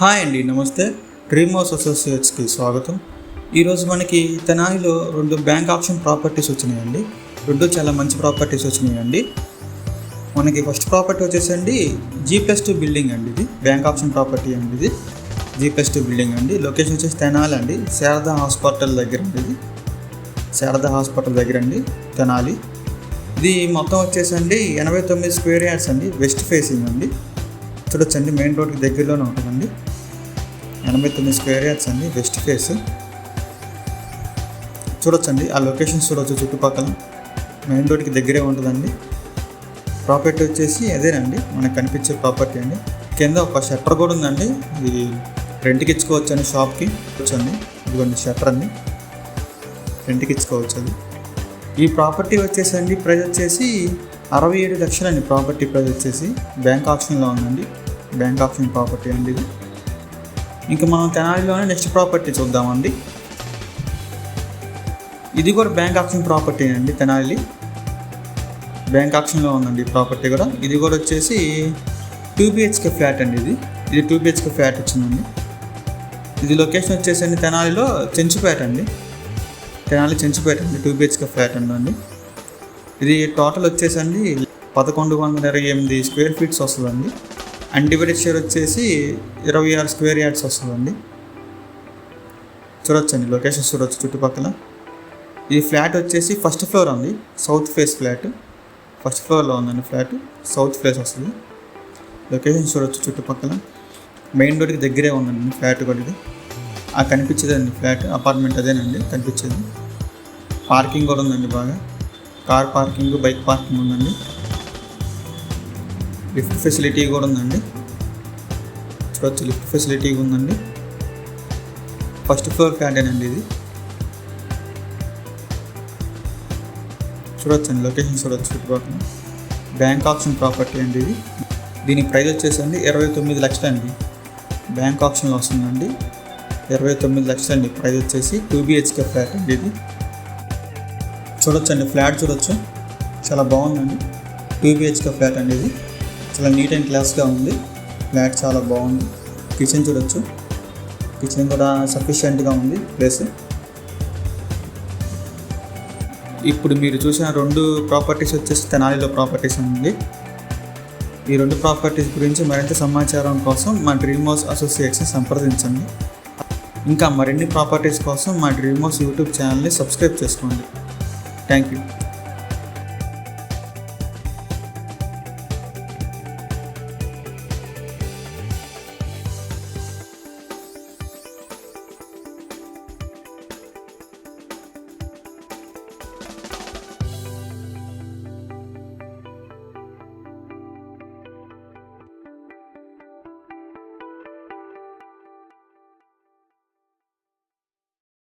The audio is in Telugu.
హాయ్ అండి నమస్తే. డ్రీమ్ అసోసియేట్స్కి స్వాగతం. ఈరోజు మనకి తెనాలిలో రెండు బ్యాంక్ ఆప్షన్ ప్రాపర్టీస్ వచ్చినాయండి. రెండు చాలా మంచి ప్రాపర్టీస్ వచ్చినాయండి. మనకి ఫస్ట్ ప్రాపర్టీ వచ్చేసండి జీ ప్లస్ టూ బిల్డింగ్ అండి ఇది. బ్యాంక్ ఆప్షన్ ప్రాపర్టీ అండి ఇది. జీ ప్లస్ టూ బిల్డింగ్ అండి. లొకేషన్ వచ్చేసి తెనాలి అండి. శారదా హాస్పిటల్ దగ్గర అండి ఇది. శారదా హాస్పిటల్ దగ్గర అండి తెనాలి. ఇది మొత్తం వచ్చేసండి ఎనభై తొమ్మిది స్క్వేర్ యార్డ్స్ అండి. వెస్ట్ ఫేసింగ్ అండి. చూడొచ్చండి మెయిన్ రోడ్కి దగ్గరలోనే ఉంటుందండి. ఎనభై తొమ్మిది స్క్వేర్ యార్డ్స్ అండి వెస్ట్ ఫేస్. చూడొచ్చండి ఆ లొకేషన్స్ చూడొచ్చు చుట్టుపక్కల. మెయిన్ రోడ్కి దగ్గరే ఉంటుందండి. ప్రాపర్టీ వచ్చేసి అదేనండి మనకు కనిపించే ప్రాపర్టీ అండి. కింద ఒక షట్టర్ కూడా ఉందండి ఇది రెంట్కి ఇచ్చుకోవచ్చు అండి షాప్కి వచ్చండి ఇదిగోండి షట్టర్ అండి. రెంట్కి ఇచ్చుకోవచ్చు అది. ఈ ప్రాపర్టీ వచ్చేసండి ప్రైస్ వచ్చేసి అరవై ఏడు లక్షలండి ప్రాపర్టీ ప్రైస్ వచ్చేసి. బ్యాంక్ ఆప్షన్లో ఉందండి బ్యాంక్ ఆప్షన్ ప్రాపర్టీ అండి ఇది. ఇంకా మనం తెనాలిలోనే నెక్స్ట్ ప్రాపర్టీ చూద్దామండి. ఇది కూడా బ్యాంక్ ఆప్షన్ ప్రాపర్టీ అండి తెనాలి. బ్యాంక్ ఆప్షన్లో ఉందండి ప్రాపర్టీ కూడా. ఇది కూడా వచ్చేసి టూ బిహెచ్కే ఫ్లాట్ అండి ఇది. ఇది టూ బిహెచ్కే ఫ్లాట్ వచ్చిందండి. ఇది లొకేషన్ వచ్చేసండి తెనాలిలో చెంచుపేట అండి. తెనాలి చెంచుపేట అండి టూ బిహెచ్కే ఫ్లాట్ అండి ఇది టోటల్ వచ్చేసండి పదకొండు వందల ఇరవై ఎనిమిది స్క్వేర్ ఫీట్స్ వస్తుందండి. అన్డివైడెడ్ షేర్ వచ్చేసి ఇరవై ఆరు స్క్వేర్ యార్డ్స్ వస్తుందండి. చూడొచ్చండి లొకేషన్ చూడొచ్చు చుట్టుపక్కల. ఈ ఫ్లాట్ వచ్చేసి ఫస్ట్ ఫ్లోర్ ఉంది సౌత్ ఫేస్ ఫ్లాట్ ఫస్ట్ ఫ్లోర్లో ఉందండి ఫ్లాట్ సౌత్ ఫేస్ వస్తుంది. లొకేషన్ చూడొచ్చు చుట్టుపక్కల. మెయిన్ రోడ్కి దగ్గరే ఉందండి ఫ్లాట్ కూడా ఇది. ఆ కనిపించేదండి ఫ్లాట్ అపార్ట్మెంట్ అదేనండి కనిపించేది. పార్కింగ్ కూడా ఉందండి బాగా. కార్ పార్కింగ్ బైక్ పార్కింగ్ ఉందండి. లిఫ్ట్ ఫెసిలిటీ కూడా ఉందండి. చూడొచ్చు లిఫ్ట్ ఫెసిలిటీ ఉందండి. ఫస్ట్ ఫ్లోర్ ఫ్లాటేనండి ఇది. చూడొచ్చండి లొకేషన్ చూడొచ్చు చుట్టుపక్కల. బ్యాంక్ ఆప్షన్ ప్రాపర్టీ అండి ఇది. దీని ప్రైస్ వచ్చేసండి ఇరవై తొమ్మిది లక్షలండి. బ్యాంక్ ఆప్షన్లో వస్తుందండి. ఇరవై తొమ్మిది లక్షలండి. ప్రైస్ వచ్చేసి టూ బిహెచ్కే ఫ్లాట్ అండి ఇది. చూడొచ్చండి ఫ్లాట్ చూడొచ్చు. చాలా బాగుందండి. టూ బిహెచ్కే ఫ్లాట్ అండి ఇది. చాలా నీట్ అండ్ క్లాస్గా ఉంది. ఫ్లాట్ చాలా బాగుంది. కిచెన్ చూడొచ్చు. కిచెన్ కూడా సఫిషియెంట్గా ఉంది ప్లేస్ ఇప్పుడు మీరు చూసిన రెండు ప్రాపర్టీస్ వచ్చేసి తెనాలిలో ప్రాపర్టీస్ ఉంది. ఈ రెండు ప్రాపర్టీస్ గురించి మరింత సమాచారం కోసం మా డ్రీమ్ హౌస్ అసోసియేట్స్ని సంప్రదించండి. ఇంకా మరిన్ని ప్రాపర్టీస్ కోసం మా డ్రీమ్ హౌస్ యూట్యూబ్ ఛానల్ని సబ్స్క్రైబ్ చేసుకోండి. Thank you